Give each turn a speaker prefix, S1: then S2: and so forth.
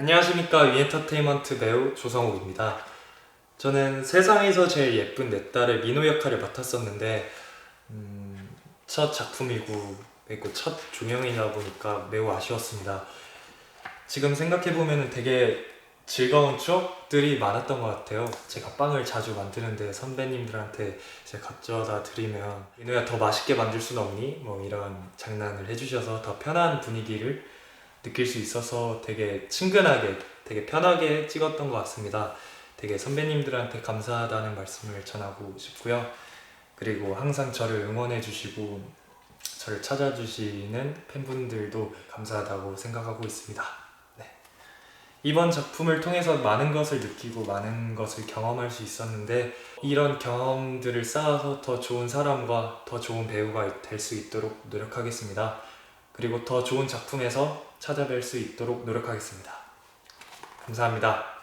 S1: 안녕하십니까 위엔터테인먼트 배우 조성욱입니다. 저는 세상에서 제일 예쁜 내 딸의 민호 역할을 맡았었는데 음, 첫 작품이고 그리고 첫 조명이다 보니까 매우 아쉬웠습니다. 지금 생각해 보면 되게 즐거운 추억들이 많았던 것 같아요. 제가 빵을 자주 만드는데 선배님들한테 이제 가져다 드리면 민호야 더 맛있게 만들 순 없니? 뭐 이런 장난을 해주셔서 더 편한 분위기를 느낄 수 있어서 되게 친근하게 되게 편하게 찍었던 것 같습니다. 되게 선배님들한테 감사하다는 말씀을 전하고 싶고요. 그리고 항상 저를 응원해 주시고 저를 찾아주시는 팬분들도 감사하다고 생각하고 있습니다. 네. 이번 작품을 통해서 많은 것을 느끼고 많은 것을 경험할 수 있었는데 이런 경험들을 쌓아서 더 좋은 사람과 더 좋은 배우가 될 수 있도록 노력하겠습니다. 그리고 더 좋은 작품에서 찾아뵐 수 있도록 노력하겠습니다. 감사합니다.